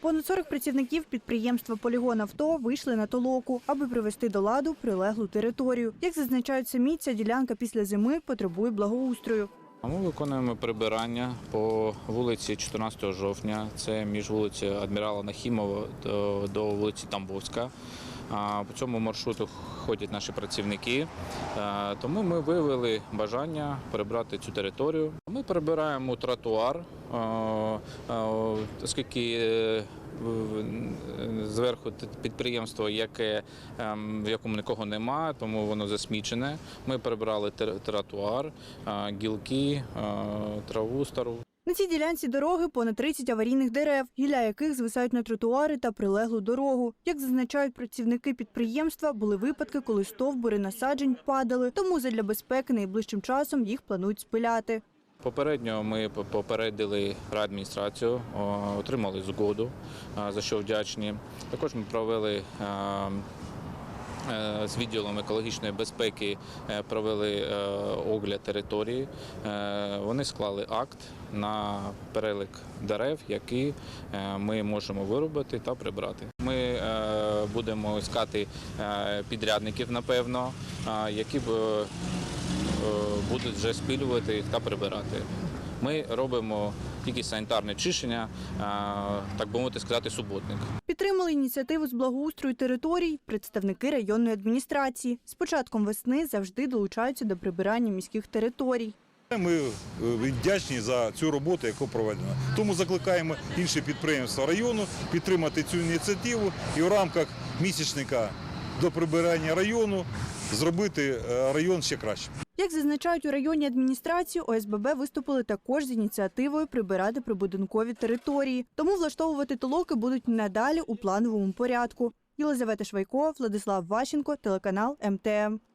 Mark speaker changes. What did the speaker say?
Speaker 1: Понад 40 працівників підприємства Полігон авто вийшли на толоку, аби привести до ладу прилеглу територію. Як зазначають самі, ця ділянка після зими потребує благоустрою.
Speaker 2: Ми виконуємо прибирання по вулиці 14 жовтня. Це між вулицею Адмірала Нахімова до вулиці Тамбовська. По цьому маршруту ходять наші працівники. Тому ми виявили бажання прибрати цю територію. Ми прибираємо тротуар, оскільки е, в- в- зверху підприємство, яке, ем, в якому нікого немає, тому воно засмічене. Ми прибрали тротуар, гілки, траву стару.
Speaker 1: На цій ділянці дороги понад 30 аварійних дерев, гілля яких звисають на тротуари та прилеглу дорогу. Як зазначають працівники підприємства, були випадки, коли стовбури насаджень падали, тому задля безпеки найближчим часом їх планують спиляти.
Speaker 2: Попередньо ми попередили райадміністрацію, о, отримали згоду, за що вдячні. Також ми провели а, е, з відділом екологічної безпеки е, провели е, огляд території. Е, Вони склали акт на перелік дерев, які е, ми можемо виробити та прибрати. Ми е, будемо іскати е, підрядників, напевно, які е, будуть вже спілювати та прибирати. Ми робимо тільки санітарне чищення, так би мовити сказати, суботник.
Speaker 1: Підтримали ініціативу з благоустрою територій представники районної адміністрації. З початком весни завжди долучаються до прибирання міських територій.
Speaker 3: Ми е, вдячні за цю роботу, яку проведено. Тому закликаємо інші підприємства району підтримати цю ініціативу і в рамках місячника до прибирання району зробити е, район ще кращим.
Speaker 1: Як зазначають у районній адміністрації, ОСББ виступили також з ініціативою прибирати прибудинкові території. Тому влаштовувати толоки будуть надалі у плановому порядку. Єлизавета Швайко, Владислав Ващенко, телеканал МТМ.